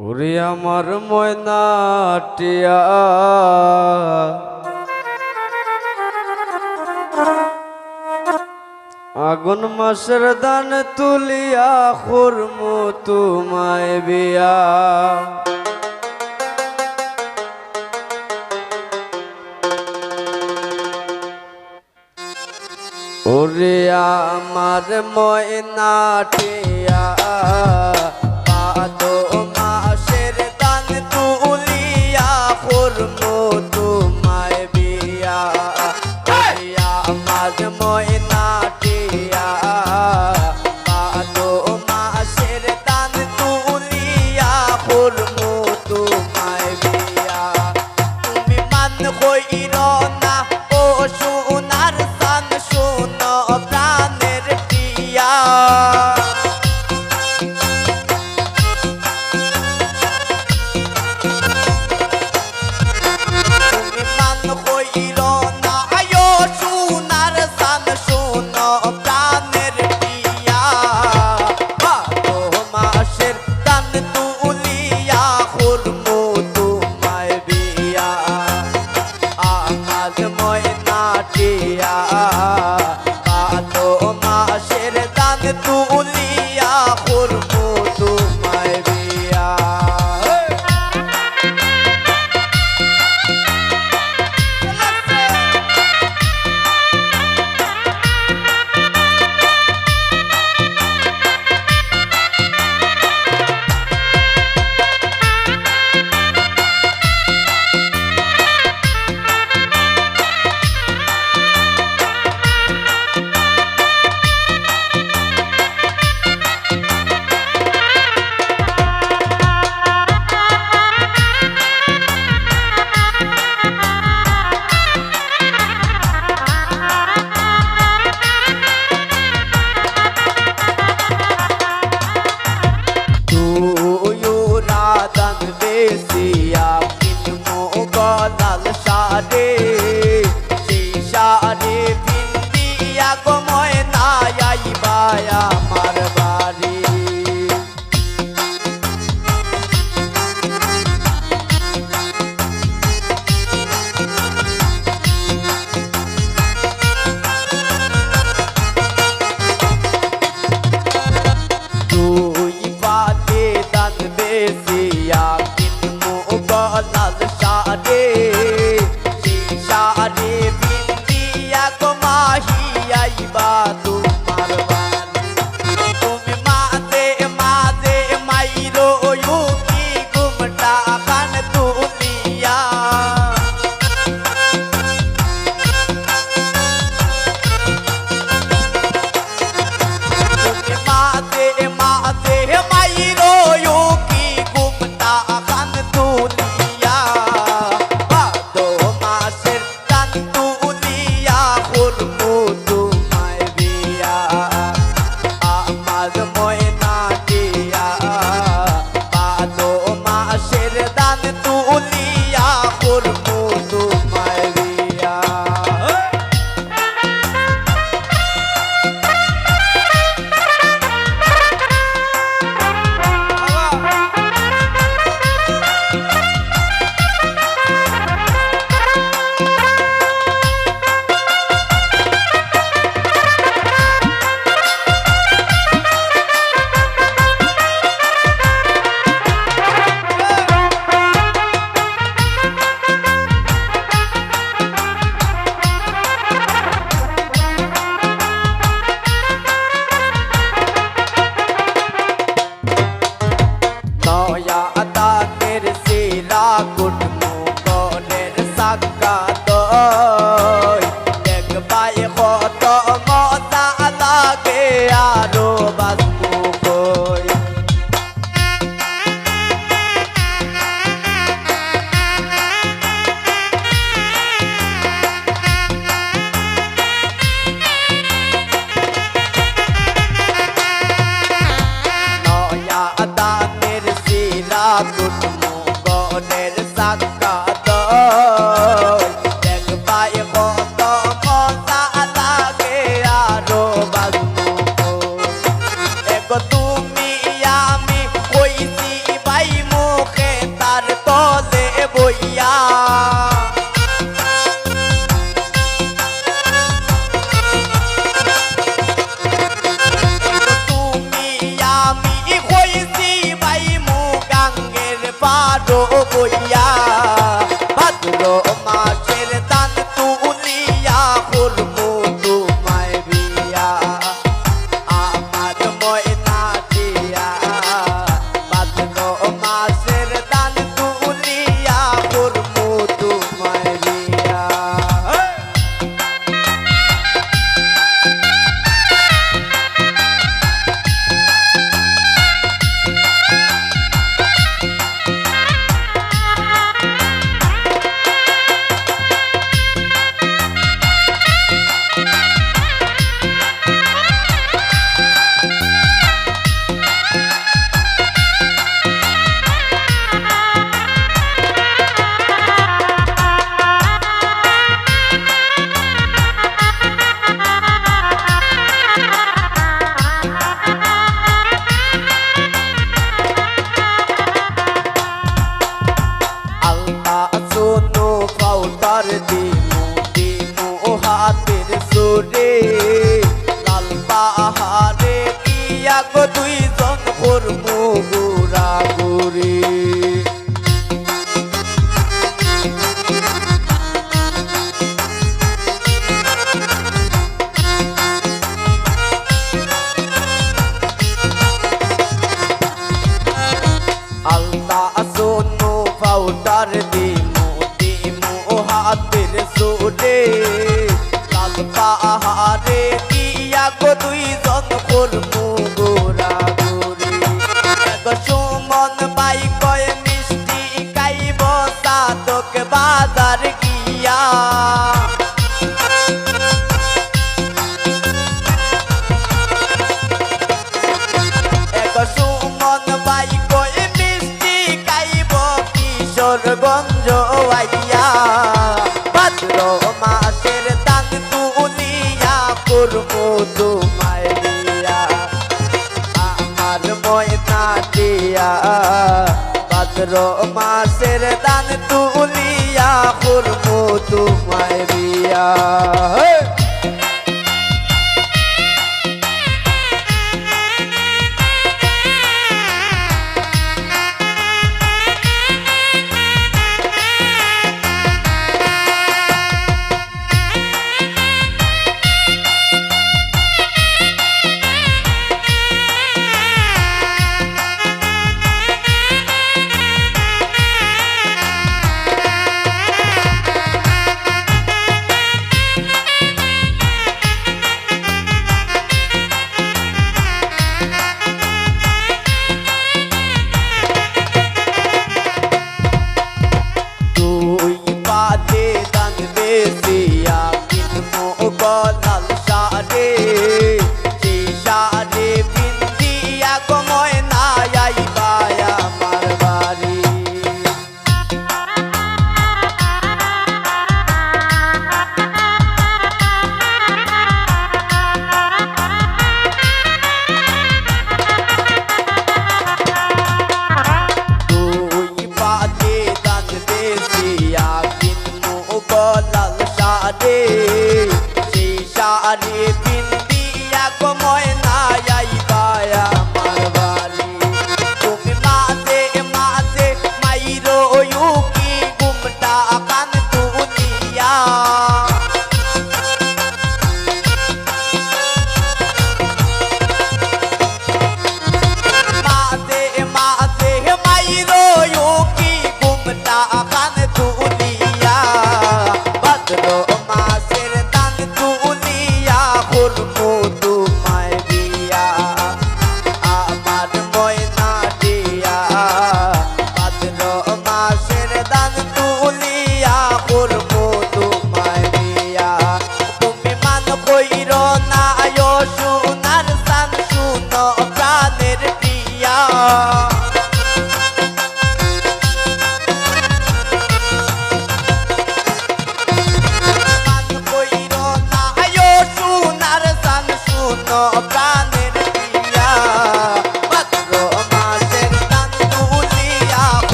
ওরে আমার ময়নাটিয়া আগুন মাসের দান তুলিয়া খুরমু তুমায় বিয়া। ওরে আমার ময়নাটিয়া Vietnam. মালয়েশিয়া আর দিমো দিমো হাতের সোরে লাল পাহা ময়না দিয়া পাত্র মাসের দান তুলিয়া করব তোমায় বিয়া